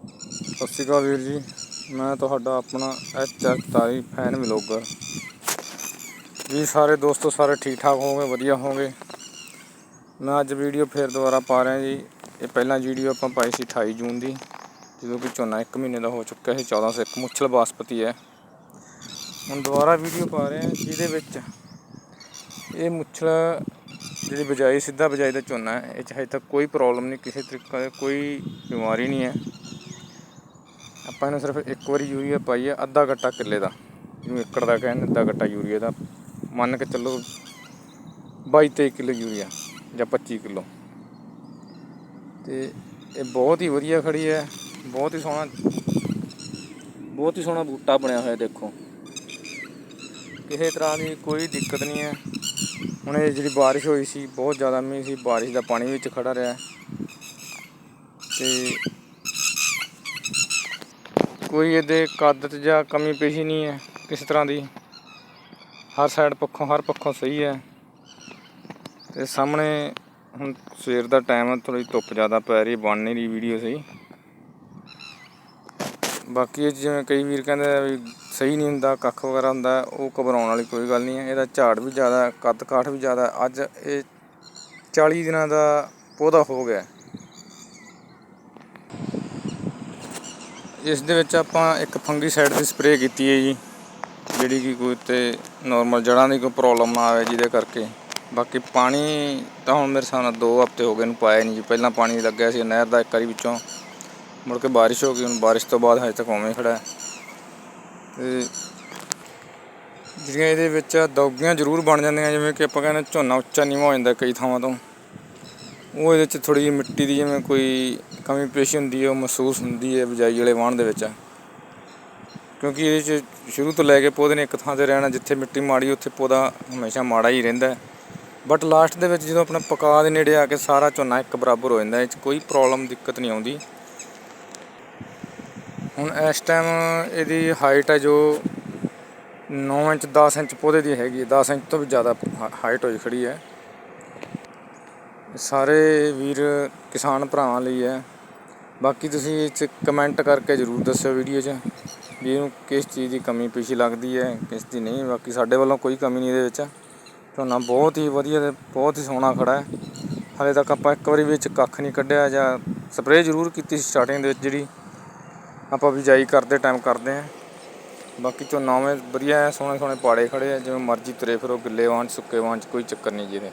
ਸਤਿ ਸ਼੍ਰੀ ਅਕਾਲ ਵੀਰ ਜੀ। ਮੈਂ ਤੁਹਾਡਾ ਆਪਣਾ ਐਚ ਆਰ ਤਾਰੀ ਫੈਨ ਵਲੌਗਰ। ਜੀ ਸਾਰੇ ਦੋਸਤੋ, ਸਾਰੇ ਠੀਕ ਠਾਕ ਹੋਵੋਗੇ, ਵਧੀਆ ਹੋਵੋਗੇ? ਮੈਂ ਅੱਜ ਵੀਡੀਓ ਫੇਰ ਦੁਬਾਰਾ ਪਾ ਰਿਹਾ ਜੀ। ਇਹ ਪਹਿਲਾਂ ਵੀਡੀਓ ਆਪਾਂ ਪਾਈ ਸੀ 28 ਜੂਨ ਦੀ, ਜਦੋਂ ਕਿ ਝੋਨਾ 1 ਮਹੀਨੇ ਦਾ ਹੋ ਚੁੱਕਾ ਹੈ 1401 ਮੁੱਛਲ ਬਾਸਪਤੀ ਹੈ। ਹੁਣ ਦੁਬਾਰਾ ਵੀਡੀਓ ਪਾ ਰਹੇ ਹਾਂ, ਜਿਹਦੇ ਵਿੱਚ ਇਹ ਮੁੱਛਲ ਜਿਹੜੀ ਬਜਾਈ ਸਿੱਧਾ ਬਜਾਈ ਦਾ ਝੋਨਾ ਹੈ, ਇਹ 'ਚ ਹਜੇ ਤੱਕ ਕੋਈ ਪ੍ਰੋਬਲਮ ਨਹੀਂ, ਕਿਸੇ ਤਰੀਕੇ ਦੀ ਕੋਈ ਬਿਮਾਰੀ ਨਹੀਂ ਹੈ। ਆਪਾਂ ਇਹਨੂੰ ਸਿਰਫ ਇੱਕ ਵਾਰੀ ਯੂਰੀਆ ਪਾਈ ਹੈ ਅੱਧਾ ਗੱਟਾ ਕਿੱਲੇ ਦਾ। ਜਿਹਨੂੰ ਏਕੜ ਦਾ ਕਹਿੰਦੇ ਅੱਧਾ ਗੱਟਾ ਯੂਰੀਆ ਦਾ। ਮੰਨ ਕੇ ਚੱਲੋ 22 23 ਕਿਲੋ ਯੂਰੀਆ ਜਾਂ 25 ਕਿਲੋ। ਤੇ ਇਹ ਬਹੁਤ ਹੀ ਵਧੀਆ ਖੜੀ ਹੈ, ਬਹੁਤ ਹੀ ਸੋਹਣਾ, ਬਹੁਤ ਹੀ ਸੋਹਣਾ ਬੂਟਾ ਬਣਿਆ ਹੋਇਆ ਦੇਖੋ। ਕਿਸੇ ਤਰ੍ਹਾਂ ਦੀ ਕੋਈ ਦਿੱਕਤ ਨਹੀਂ ਹੈ। ਹੁਣ ਇਹ ਜਿਹੜੀ ਬਾਰਿਸ਼ ਹੋਈ ਸੀ, ਬਹੁਤ ਜ਼ਿਆਦਾ ਮੀਂਹ ਸੀ, ਬਾਰਿਸ਼ ਦਾ ਪਾਣੀ ਵਿੱਚ ਖੜਾ ਰਿਹਾ। ਤੇ ਕੋਈ ਇਹਦੇ ਕੱਦ ਤੇ ਜਾਂ ਕਮੀ ਪੇਸ਼ੀ ਨਹੀਂ ਹੈ ਕਿਸੇ ਤਰ੍ਹਾਂ ਦੀ। ਹਰ ਸਾਈਡ ਪੱਖੋਂ ਹਰ ਪੱਖੋਂ ਸਹੀ ਹੈ। ਤੇ ਸਾਹਮਣੇ ਹੁਣ ਸਵੇਰ ਦਾ ਟਾਈਮ ਹੈ ਥੋੜੀ ਧੁੱਪ ਜ਼ਿਆਦਾ ਪੈ ਰਹੀ ਬਣ ਨਹੀਂ ਰਹੀ ਵੀਡੀਓ ਸਹੀ। ਬਾਕੀ ਇਹ ਜਿਵੇਂ ਕਈ ਵੀਰ ਕਹਿੰਦੇ ਆ ਵੀ ਸਹੀ ਨਹੀਂ ਹੁੰਦਾ ਕੱਖ ਵਗੈਰਾ ਹੁੰਦਾ ਉਹ ਘਬਰਾਉਣ ਵਾਲੀ ਕੋਈ ਗੱਲ ਨਹੀਂ ਹੈ। ਇਹਦਾ ਝਾੜ ਵੀ ਜ਼ਿਆਦਾ ਹੈ, ਕੱਦ ਕਾਠ ਵੀ ਜ਼ਿਆਦਾ। ਅੱਜ ਇਹ 40 ਦਿਨਾਂ ਦਾ ਪੌਦਾ ਹੋ ਗਿਆ। ਇਸ ਦੇ ਵਿੱਚ ਆਪਾਂ ਇੱਕ ਫੰਗੀਸਾਈਡ ਦੀ ਸਪਰੇਅ ਕੀਤੀ ਹੈ ਜੀ, ਜਿਹੜੀ ਕਿ ਕੋਈ ਤੇ ਨਾਰਮਲ ਜੜ੍ਹਾਂ ਦੀ ਕੋਈ ਪ੍ਰੋਬਲਮ ਨਾ ਆਵੇ ਜਿਹਦੇ ਕਰਕੇ। ਬਾਕੀ ਪਾਣੀ ਤਾਂ ਹੁਣ ਮੇਰੇ ਹਿਸਾਬ ਨਾਲ 2 ਹਫ਼ਤੇ ਹੋ ਗਏ ਨੂੰ ਪਾਇਆ ਨਹੀਂ ਜੀ। ਪਹਿਲਾਂ ਪਾਣੀ ਲੱਗਿਆ ਸੀ, ਨਹਿਰ ਦਾ ਇੱਕ ਵਾਰੀ ਵਿੱਚੋਂ। ਮੁੜ ਕੇ ਬਾਰਿਸ਼ ਹੋ ਗਈ, ਹੁਣ ਬਾਰਿਸ਼ ਤੋਂ ਬਾਅਦ ਹਜੇ ਤੱਕ ਉਵੇਂ ਹੀ ਖੜਾ ਹੈ। ਤੇ ਜਿਹੜੀਆਂ ਇਹਦੇ ਵਿੱਚ ਦੌਗੀਆਂ ਜ਼ਰੂਰ ਬਣ ਜਾਂਦੀਆਂ, ਜਿਵੇਂ ਕਿ ਆਪਾਂ ਕਹਿੰਦੇ ਝੋਨਾ ਉੱਚਾ ਨੀਵਾਂ ਹੋ ਜਾਂਦਾ ਕਈ ਥਾਵਾਂ ਤੋਂ। ਉਹ ਇਹਦੇ 'ਚ ਥੋੜ੍ਹੀ ਜਿਹੀ ਮਿੱਟੀ ਦੀ ਜਿਵੇਂ ਕੋਈ ਕਮੀ ਪੇਸ਼ੀ ਹੁੰਦੀ ਹੈ, ਉਹ ਮਹਿਸੂਸ ਹੁੰਦੀ ਹੈ ਬਿਜਾਈ ਵਾਲੇ ਵਾਹਣ ਦੇ ਵਿੱਚ। ਕਿਉਂਕਿ ਇਹਦੇ 'ਚ ਸ਼ੁਰੂ ਤੋਂ ਲੈ ਕੇ ਪੌਦੇ ਨੇ ਇੱਕ ਥਾਂ ਤੇ ਰਹਿਣਾ, ਜਿੱਥੇ ਮਿੱਟੀ ਮਾੜੀ, ਉੱਥੇ ਪੌਦਾ ਹਮੇਸ਼ਾ ਮਾੜਾ ਹੀ ਰਹਿੰਦਾ ਬਟ ਲਾਸਟ ਦੇ ਵਿੱਚ ਜਦੋਂ ਆਪਣਾ ਪਕਾ ਦੇ ਨੇੜੇ ਆ ਕੇ ਸਾਰਾ ਝੋਨਾ ਇੱਕ ਬਰਾਬਰ ਹੋ ਜਾਂਦਾ ਇਹ 'ਚ ਕੋਈ ਪ੍ਰੋਬਲਮ ਦਿੱਕਤ ਨਹੀਂ ਆਉਂਦੀ। ਹੁਣ ਇਸ ਟਾਈਮ ਇਹਦੀ ਹਾਈਟ ਹੈ ਜੋ 9 ਇੰਚ 10 ਇੰਚ ਪੌਦੇ ਦੀ ਹੈਗੀ ਹੈ। 10 ਇੰਚ ਤੋਂ ਵੀ ਜ਼ਿਆਦਾ ਹਾਈਟ ਹੋਈ ਖੜੀ ਹੈ। ਸਾਰੇ ਵੀਰ ਕਿਸਾਨ ਭਰਾਵਾਂ ਲਈ ਹੈ। ਬਾਕੀ ਤੁਸੀਂ ਇਹ 'ਚ ਕਮੈਂਟ ਕਰਕੇ ਜ਼ਰੂਰ ਦੱਸਿਓ ਵੀਡੀਓ 'ਚ ਵੀ ਇਹਨੂੰ ਕਿਸ ਚੀਜ਼ ਦੀ ਕਮੀ ਪੇਸ਼ੀ ਲੱਗਦੀ ਹੈ, ਕਿਸ ਦੀ ਨਹੀਂ। ਬਾਕੀ ਸਾਡੇ ਵੱਲੋਂ ਕੋਈ ਕਮੀ ਨਹੀਂ ਇਹਦੇ ਵਿੱਚ। ਝੋਨਾ ਬਹੁਤ ਹੀ ਵਧੀਆ ਤੇ ਬਹੁਤ ਹੀ ਸੋਹਣਾ ਖੜਾ ਹੈ। ਹਾਲੇ ਤੱਕ ਆਪਾਂ ਇੱਕ ਵਾਰੀ ਵਿੱਚ ਕੱਖ ਨਹੀਂ ਕੱਢਿਆ ਜਾਂ ਸਪਰੇਅ ਜ਼ਰੂਰ ਕੀਤੀ ਸੀ ਸਟਾਰਟਿੰਗ ਦੇ ਵਿੱਚ ਜਿਹੜੀ ਆਪਾਂ ਬਿਜਾਈ ਕਰਦੇ ਟਾਈਮ ਕਰਦੇ ਹਾਂ। ਬਾਕੀ ਝੋਨਾ ਉਵੇਂ ਵਧੀਆ ਹੈ ਸੋਹਣੇ ਸੋਹਣੇ ਪਾੜੇ ਖੜੇ ਆ, ਜਿਵੇਂ ਮਰਜ਼ੀ ਤੁਰੇ ਫਿਰੋ, ਗਿੱਲੇ ਵਾਂ 'ਚ ਸੁੱਕੇ ਵਾਂ 'ਚ ਕੋਈ ਚੱਕਰ ਨਹੀਂ ਜਿਹਦੇ